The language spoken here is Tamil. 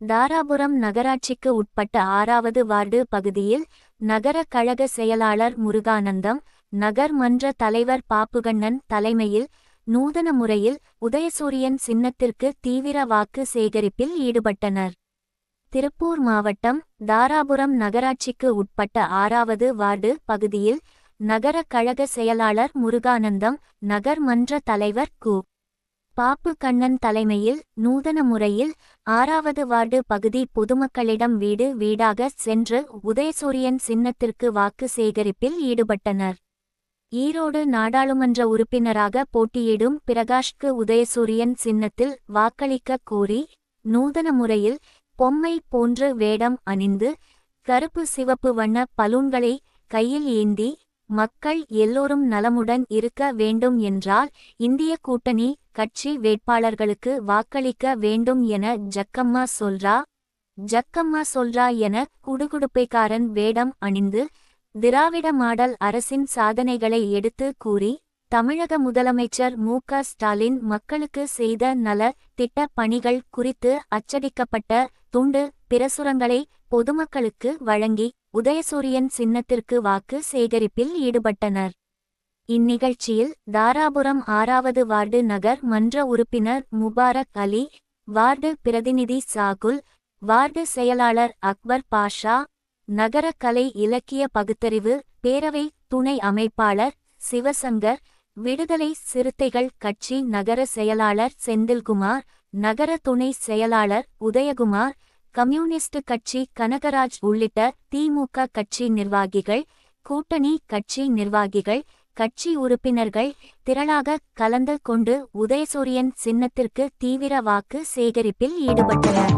தாராபுரம் நகராட்சிக்கு உட்பட்ட ஆறாவது வார்டு பகுதியில் நகர கழக செயலாளர் முருகானந்தம் நகர் மன்ற தலைவர் பாப்புகண்ணன் தலைமையில் நூதன முறையில் உதயசூரியன் சின்னத்திற்கு தீவிர வாக்கு சேகரிப்பில் ஈடுபட்டனர். திருப்பூர் மாவட்டம் தாராபுரம் நகராட்சிக்கு உட்பட்ட ஆறாவது வார்டு பகுதியில் நகர கழக செயலாளர் முருகானந்தம் நகர் மன்ற தலைவர் கு. பாப்பு கண்ணன் தலைமையில் நூதன முறையில் ஆறாவது வார்டு பகுதி பொதுமக்களிடம் வீடு வீடாக சென்று உதயசூரியன் சின்னத்திற்கு வாக்கு சேகரிப்பில் ஈடுபட்டனர். ஈரோடு நாடாளுமன்ற உறுப்பினராக போட்டியிடும் பிரகாஷ்க்கு உதயசூரியன் சின்னத்தில் வாக்களிக்க கோரி நூதன முறையில் பொம்மை போன்று வேடம் அணிந்து கருப்பு சிவப்பு வண்ண பலூன்களை கையில் ஏந்தி மக்கள் எல்லோரும் நலமுடன் இருக்க வேண்டும் என்றால் இந்திய கூட்டணி கட்சி வேட்பாளர்களுக்கு வாக்களிக்க வேண்டும் என ஜக்கம்மா சொல்றா. ஜக்கம்மா சொல்றா என குடுகுடுப்பைக்காரன் வேடம் அணிந்து திராவிட மாடல் அரசின் சாதனைகளை எடுத்து கூறி தமிழக முதலமைச்சர் மு க ஸ்டாலின் மக்களுக்கு செய்த நல திட்ட பணிகள் குறித்து அச்சடிக்கப்பட்ட துண்டு பிரசுரங்களை பொதுமக்களுக்கு வழங்கி உதயசூரியன் சின்னத்திற்கு வாக்கு சேகரிப்பில் ஈடுபட்டனர். இந்நிகழ்ச்சியில் தாராபுரம் ஆறாவது வார்டு நகர் மன்ற உறுப்பினர் முபாரக் அலி வார்டு பிரதிநிதி சாகுல் வார்டு செயலாளர் அக்பர் பாஷா நகர கலை இலக்கிய பகுத்தறிவு பேரவை துணை அமைப்பாளர் சிவசங்கர் விடுதலை சிறுத்தைகள் கட்சி நகர செயலாளர் செந்தில்குமார் நகர துணை செயலாளர் உதயகுமார் கம்யூனிஸ்ட் கட்சி கனகராஜ் உள்ளிட்ட திமுக கட்சி நிர்வாகிகள் கூட்டணி கட்சி நிர்வாகிகள் கட்சி உறுப்பினர்கள் திரளாக கலந்து கொண்டு உதயசூரியன் சின்னத்திற்கு தீவிர வாக்கு சேகரிப்பில் ஈடுபட்டனர்.